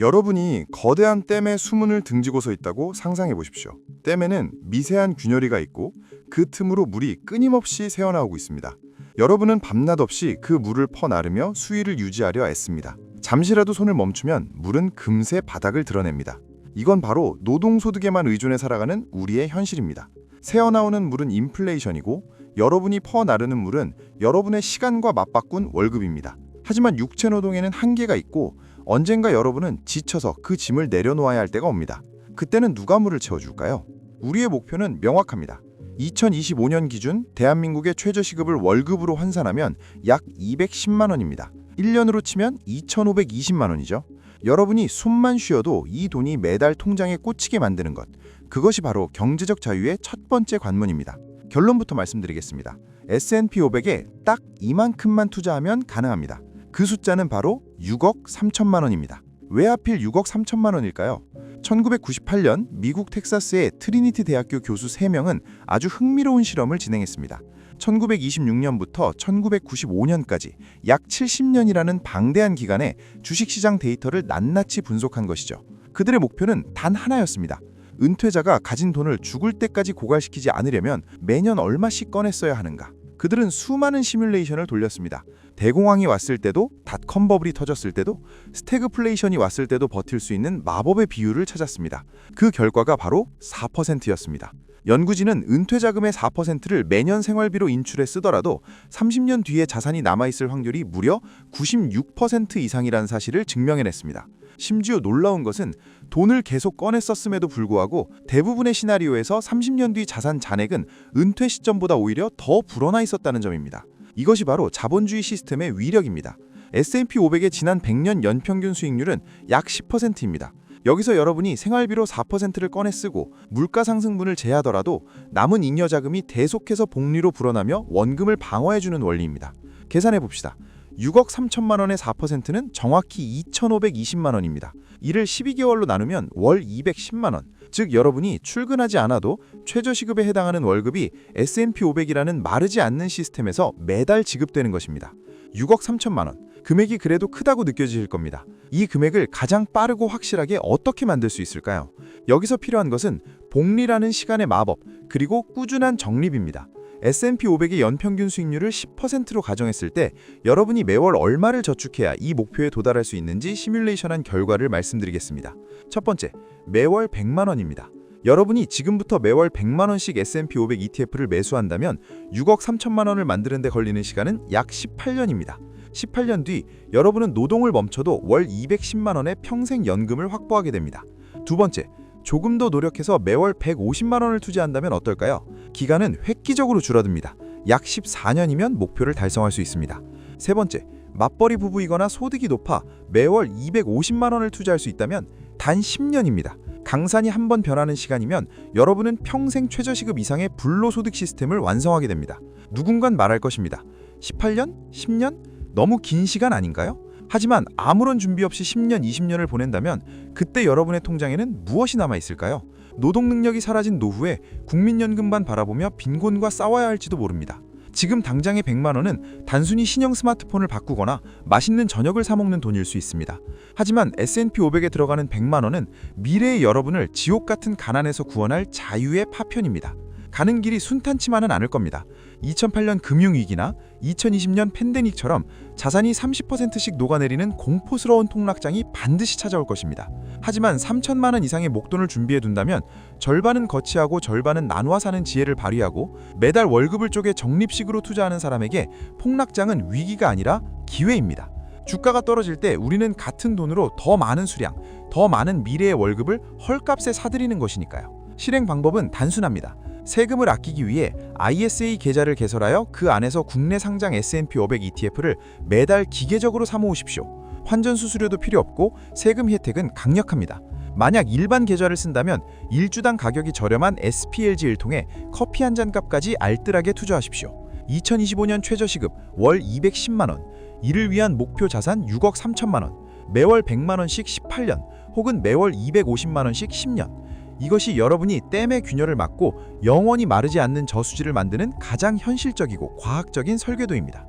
여러분이 거대한 댐에 수문을 등지고 서 있다고 상상해 보십시오. 댐에는 미세한 균열이가 있고 그 틈으로 물이 끊임없이 새어나오고 있습니다. 여러분은 밤낮 없이 그 물을 퍼나르며 수위를 유지하려 애씁니다. 잠시라도 손을 멈추면 물은 금세 바닥을 드러냅니다. 이건 바로 노동소득에만 의존해 살아가는 우리의 현실입니다. 새어나오는 물은 인플레이션이고 여러분이 퍼나르는 물은 여러분의 시간과 맞바꾼 월급입니다. 하지만 육체 노동에는 한계가 있고 언젠가 여러분은 지쳐서 그 짐을 내려놓아야 할 때가 옵니다. 그때는 누가 물을 채워줄까요? 우리의 목표는 명확합니다. 2025년 기준 대한민국의 최저시급을 월급으로 환산하면 약 210만 원입니다. 1년으로 치면 2,520만 원이죠. 여러분이 숨만 쉬어도 이 돈이 매달 통장에 꽂히게 만드는 것. 그것이 바로 경제적 자유의 첫 번째 관문입니다. 결론부터 말씀드리겠습니다. S&P 500에 딱 이만큼만 투자하면 가능합니다. 그 숫자는 바로 6억 3천만 원입니다. 왜 하필 6억 3천만 원일까요? 1998년 미국 텍사스의 트리니티 대학교 교수 3명은 아주 흥미로운 실험을 진행했습니다. 1926년부터 1995년까지 약 70년이라는 방대한 기간에 주식시장 데이터를 낱낱이 분석한 것이죠. 그들의 목표는 단 하나였습니다. 은퇴자가 가진 돈을 죽을 때까지 고갈시키지 않으려면 매년 얼마씩 꺼냈어야 하는가. 그들은 수많은 시뮬레이션을 돌렸습니다. 대공황이 왔을 때도, 닷컴 버블이 터졌을 때도, 스태그플레이션이 왔을 때도 버틸 수 있는 마법의 비율을 찾았습니다. 그 결과가 바로 4%였습니다. 연구진은 은퇴 자금의 4%를 매년 생활비로 인출해 쓰더라도 30년 뒤에 자산이 남아있을 확률이 무려 96% 이상이라는 사실을 증명해냈습니다. 심지어 놀라운 것은 돈을 계속 꺼내 썼음에도 불구하고 대부분의 시나리오에서 30년 뒤 자산 잔액은 은퇴 시점보다 오히려 더 불어나 있었다는 점입니다. 이것이 바로 자본주의 시스템의 위력입니다. S&P 500의 지난 100년 연평균 수익률은 약 10%입니다. 여기서 여러분이 생활비로 4%를 꺼내 쓰고 물가 상승분을 제하더라도 남은 잉여 자금이 계속해서 복리로 불어나며 원금을 방어해주는 원리입니다. 계산해 봅시다. 6억 3천만 원의 4%는 정확히 2,520만 원입니다. 이를 12개월로 나누면 월 210만 원. 즉 여러분이 출근하지 않아도 최저시급에 해당하는 월급이 S&P 500이라는 마르지 않는 시스템에서 매달 지급되는 것입니다. 6억 3천만 원. 금액이 그래도 크다고 느껴지실 겁니다. 이 금액을 가장 빠르고 확실하게 어떻게 만들 수 있을까요? 여기서 필요한 것은 복리라는 시간의 마법, 그리고 꾸준한 적립입니다. S&P 500의 연평균 수익률을 10%로 가정했을 때 여러분이 매월 얼마를 저축해야 이 목표에 도달할 수 있는지 시뮬레이션한 결과를 말씀드리겠습니다. 첫 번째, 매월 100만 원입니다. 여러분이 지금부터 매월 100만 원씩 S&P 500 ETF를 매수한다면 6억 3천만 원을 만드는 데 걸리는 시간은 약 18년입니다. 18년 뒤 여러분은 노동을 멈춰도 월 210만 원의 평생 연금을 확보하게 됩니다. 두 번째, 조금 더 노력해서 매월 150만 원을 투자한다면 어떨까요? 기간은 획기적으로 줄어듭니다. 약 14년이면 목표를 달성할 수 있습니다. 세 번째, 맞벌이 부부이거나 소득이 높아 매월 250만 원을 투자할 수 있다면 단 10년입니다. 강산이 한 번 변하는 시간이면 여러분은 평생 최저시급 이상의 불로소득 시스템을 완성하게 됩니다. 누군간 말할 것입니다. 18년? 10년? 너무 긴 시간 아닌가요? 하지만 아무런 준비 없이 10년, 20년을 보낸다면 그때 여러분의 통장에는 무엇이 남아 있을까요? 노동 능력이 사라진 노후에 국민연금만 바라보며 빈곤과 싸워야 할지도 모릅니다. 지금 당장의 100만 원은 단순히 신형 스마트폰을 바꾸거나 맛있는 저녁을 사 먹는 돈일 수 있습니다. 하지만 S&P 500에 들어가는 100만 원은 미래의 여러분을 지옥 같은 가난에서 구원할 자유의 파편입니다. 가는 길이 순탄치만은 않을 겁니다. 2008년 금융위기나 2020년 팬데믹처럼 자산이 30%씩 녹아내리는 공포스러운 통락장이 반드시 찾아올 것입니다. 하지만 3천만 원 이상의 목돈을 준비해 둔다면 절반은 거치하고 절반은 나누어 사는 지혜를 발휘하고 매달 월급을 쪼개 적립식으로 투자하는 사람에게 폭락장은 위기가 아니라 기회입니다. 주가가 떨어질 때 우리는 같은 돈으로 더 많은 수량, 더 많은 미래의 월급을 헐값에 사들이는 것이니까요. 실행 방법은 단순합니다. 세금을 아끼기 위해 ISA 계좌를 개설하여 그 안에서 국내 상장 S&P 500 ETF를 매달 기계적으로 사모으십시오. 환전 수수료도 필요 없고 세금 혜택은 강력합니다. 만약 일반 계좌를 쓴다면 일주당 가격이 저렴한 SPLG를 통해 커피 한 잔 값까지 알뜰하게 투자하십시오. 2025년 최저시급 월 210만 원, 이를 위한 목표 자산 6억 3천만 원, 매월 100만 원씩 18년, 혹은 매월 250만 원씩 10년. 이것이 여러분이 댐의 균열을 막고 영원히 마르지 않는 저수지를 만드는 가장 현실적이고 과학적인 설계도입니다.